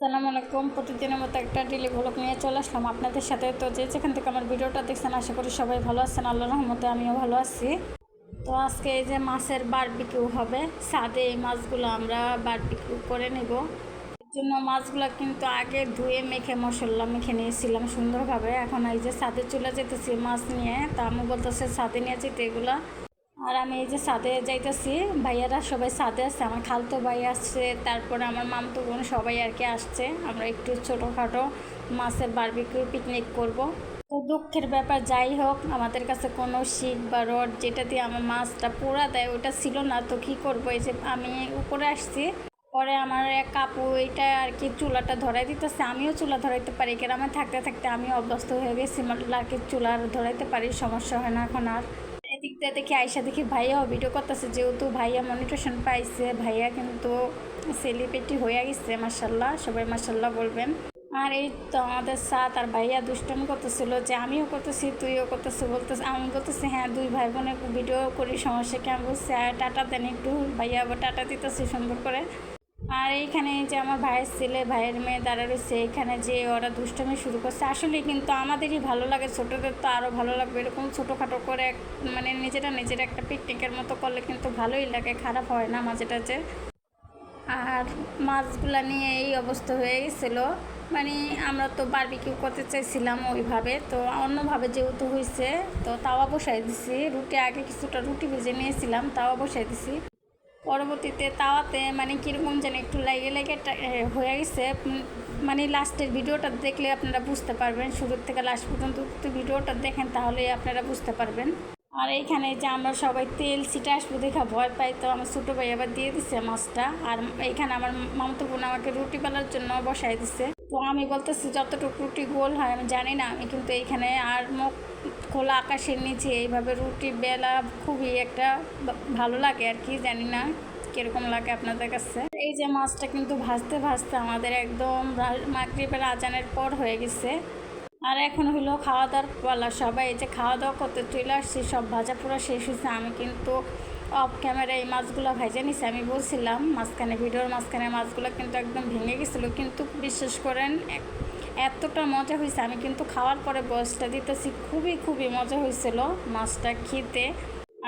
সালাম আলাইকুম প্রতিদিনের মতো একটা ডেলি ভ্লগ নিয়ে চলে আসলাম আপনাদের সাথে। তো যে যেখান থেকে আমার ভিডিওটা দেখছেন, আশা করি সবাই ভালো আছেন। আল্লাহ রহমতে আমিও ভালো আছি। তো আজকে এই যে মাছের বারবিকিউ হবে সাদে এই মাছগুলো আমরা বারবিকিউ করে নেব। এর জন্য মাছগুলো কিন্তু আগে ধুয়ে মেখে মশলা মেখে নিয়েছিলাম সুন্দরভাবে। এখন এই যে সাদে চলে যেতেছি মাছ নিয়ে। তা আমি বলতেছে সাদে নিয়ে যেতে এগুলা। আর আমি এই যে সাদে যাইতেছি, ভাইয়ারা সবাই সাদে আসছে আমার খালতো ভাই আসছে তারপরে আমার মামতো বোন সবাই আর কি আসছে। আমরা একটু ছোটোখাটো মাছের বারবিকিউ পিকনিক করব। তো দুঃখের ব্যাপার যাই হোক, আমাদের কাছে কোনো শিক বা রড যেটা দিয়ে আমার মাছটা পোড়া দেয় ওটা ছিল না, তো কী করব? এই যে আমি উপরে আসছি, পরে আমার এক কাপু এটা আর কি চুলাটা ধরাই দিতেছে, আমিও চুলা ধরাইতে পারি, গ্রামে থাকতে থাকতে আমিও অভ্যস্ত হয়ে গেছি কি চুলা ধরাইতে পারি, সমস্যা হয় না এখন আর। দিয়ে দেখি আয়সা দেখি ভাইয়াও ভিডিও করতেছে, যেহেতু ভাইয়া মনিটেশন পাইছে, ভাইয়া কিন্তু সেলিব্রিটি হয়ে গেছে মার্শাল্লাহ সবাই মার্শাল্লাহ বলবেন। আর এই তো আমাদের সাথ আর ভাইয়া দুষ্টম করতেছিল, যে আমিও করতেছি, তুইও করতেছি বলতেছি, আমি বলতেছি হ্যাঁ দুই ভাই বোনের ভিডিও করি, সমস্যা কেমন বলছে আর টাটা দেন একটু। ভাইয়া আবার টাটা দিতেছি সুন্দর করে। আর এইখানে যে আমার ভাইয়ের ছেলে, ভাইয়ের মেয়ে দাঁড়া রয়েছে, এখানে যে ওরা দুষ্টমি শুরু করছে আসলে কিন্তু আমাদেরই ভালো লাগে, ছোটোদের তো আরও ভালো লাগবে, এরকম ছোটোখাটো করে মানে নিজেরা নিজেরা একটা পিকনিকের মতো করলে কিন্তু ভালোই লাগে, খারাপ হয় না মাঝে টাঝে আর মাছগুলা নিয়ে এই অবস্থা হয়ে গেছিল মানে আমরা তো বারবিকিউ করতে চাইছিলাম ওইভাবে, তো অন্যভাবে যেহেতু হয়েছে তো তাওয়া বসাই দিছি, রুটি আগে কিছুটা রুটি ভেজে নিয়েছিলাম, তাওয়া বসাই দিছি। পরবর্তীতে তাওয়াতে মানে কীরকম যেন একটু লাগে লাগে হয়ে গেছে। মানে লাস্টের ভিডিওটা দেখলে আপনারা বুঝতে পারবেন। শুরুর থেকে লাস্ট পর্যন্ত ভিডিওটা দেখেন তাহলে আপনারা বুঝতে পারবেন। আর এইখানে যে আমরা সবাই তেল সিটা আসব দেখা, ভয় পাই তো আমার ছোটো ভাই আবার দিয়ে দিছে মাছটা। আর এইখানে আমার মামতো বোন আমাকে রুটি বেলার জন্য বসাই দিছে। তো আমি বলতেছি, যতটুকু রুটি গোল হয়, আমি জানি না, আমি কিন্তু এইখানে আর মুখ খোলা আকাশের নিচে এইভাবে রুটি বেলা খুবই একটা ভালো লাগে আর কি, জানি না কীরকম লাগে আপনাদের কাছে? এই যে মাছটা কিন্তু ভাজতে ভাজতে আমাদের একদম মাগরিবের আজানের পর হয়ে গেছে। আর এখন হলো খাওয়া দাওয়ার পালা। সবাই এই যে খাওয়া দাওয়া করতে চলে আসছি, সব ভাজা পুরো শেষ হয়েছে। আমি কিন্তু অফ ক্যামেরায় এই মাছগুলো ভেজে নিছি। আমি বলছিলাম, মাঝখানে ভিডিওর মাঝখানে মাছগুলো কিন্তু একদম ভেঙে গেছিল। কিন্তু বিশ্বাস করেন এতটা মজা হয়েছে আমি কিন্তু খাওয়ার পরে বয়সটা দিতেছি, খুবই খুবই মজা হয়েছিল মাছটা খেতে।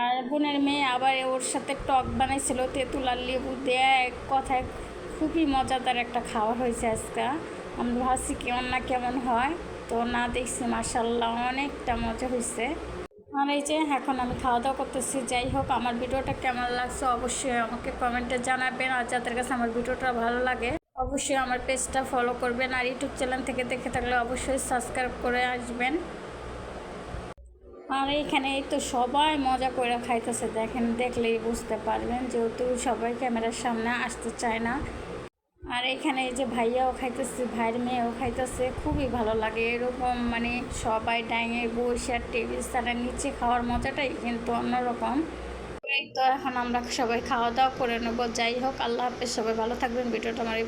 আর বোনের মেয়ে আবার ওর সাথে টক বানাইছিল, তেঁতুল আর লেবু দেয়া এক কথায় খুবই মজাদার একটা খাওয়া হয়েছে আজকে। আমরা ভাবছি কেমন না কেমন হয়। তো না দেখছি মার্শাল্লাহ অনেকটা মজা হয়েছে আর এই যে এখন আমি খাওয়া দাওয়া করতেছি, যাই হোক, আমার ভিডিওটা কেমন লাগছে অবশ্যই আমাকে কমেন্টে জানাবেন আর যাদের কাছে আমার ভিডিওটা ভালো লাগে, অবশ্যই আমার পেজটা ফলো করবেন আর ইউটিউব চ্যানেল থেকে দেখে থাকলে অবশ্যই সাবস্ক্রাইব করে আসবেন। আর এইখানে এই তো সবাই মজা করে খাইতেছে, দেখেন, দেখলেই বুঝতে পারবেন যেহেতু সবাই ক্যামেরার সামনে আসতে চায় না। আর এখানে যে ভাইয়াও খাইতেছে, ভাইয়ের মেয়েও খাইতেছে, খুবই ভালো লাগে। এরকম মানে সবাই ডাইনে বসে আর টেবিল সারা নিচে খাওয়ার মজাটাই কিন্তু অন্যরকম। তো এখন আমরা সবাই খাওয়া দাওয়া করে নেব। যাই হোক, আল্লাহ হাফেজ, সবাই ভালো থাকবেন। ভিডিওটা আমার এই।